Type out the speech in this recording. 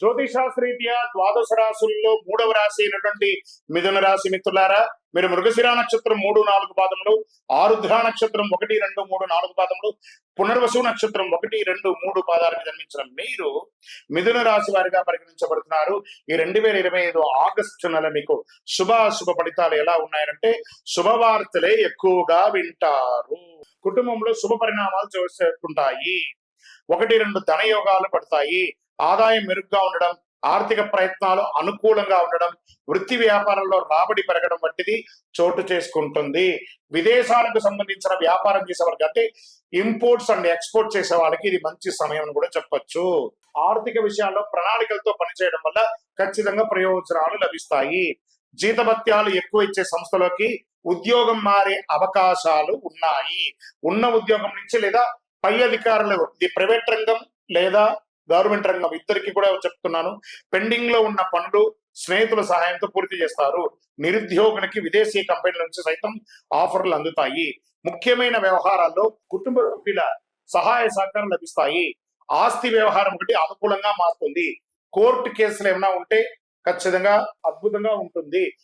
జ్యోతిషాస్త్రీత్యా ద్వాదశ రాశుల్లో మూడవ రాశి అయినటువంటి మిథున రాశి మిత్రులారా మీరు మృగశిర నక్షత్రం మూడు నాలుగు పాదములు ఆరుద్ర నక్షత్రం ఒకటి రెండు మూడు నాలుగు పాదములు పునర్వసు నక్షత్రం ఒకటి రెండు మూడు పాదాలకు జన్మించిన మీరు మిథున రాశి వారిగా పరిగణించబడుతున్నారు. ఈ రెండు వేల ఇరవై ఐదు ఆగస్టు నెల మీకు శుభాశుభ ఫలితాలు ఎలా ఉన్నాయంటే శుభవార్తలే ఎక్కువగా వింటారు. కుటుంబంలో శుభ పరిణామాలు చేసుకుంటాయి. ఒకటి రెండు ధనయోగాలు పడతాయి. ఆదాయం మెరుగ్గా ఉండడం ఆర్థిక ప్రయత్నాలు అనుకూలంగా ఉండడం వృత్తి వ్యాపారంలో రాబడి పెరగడం వంటిది చోటు చేసుకుంటుంది. విదేశాలకు సంబంధించిన వ్యాపారం చేసే వాళ్ళకి అంటే ఇంపోర్ట్స్ అండ్ ఎక్స్పోర్ట్ చేసే వాళ్ళకి ఇది మంచి సమయం అని కూడా చెప్పొచ్చు. ఆర్థిక విషయాల్లో ప్రణాళికలతో పనిచేయడం వల్ల ఖచ్చితంగా ప్రయోజనాలు లభిస్తాయి. జీతభత్యాలు ఎక్కువ ఇచ్చే సంస్థలోకి ఉద్యోగం మారే అవకాశాలు ఉన్నాయి. ఉన్న ఉద్యోగం నుంచి లేదా పై అధికారులు ఇది ప్రైవేట్ రంగం లేదా గవర్నమెంట్ రంగం ఇద్దరికి కూడా చెప్తున్నాను. పెండింగ్లో ఉన్న పనులు స్నేహితుల సహాయంతో పూర్తి చేస్తారు. నిరుద్యోగులకి విదేశీ కంపెనీల నుంచి సైతం ఆఫర్లు అందుతాయి. ముఖ్యమైన వ్యవహారాల్లో కుటుంబ సభ్యుల సహాయ సహకారం లభిస్తాయి. ఆస్తి వ్యవహారం ఒకటి అనుకూలంగా మారుతుంది. కోర్టు కేసులు ఏమైనా ఉంటే ఖచ్చితంగా అద్భుతంగా ఉంటుంది.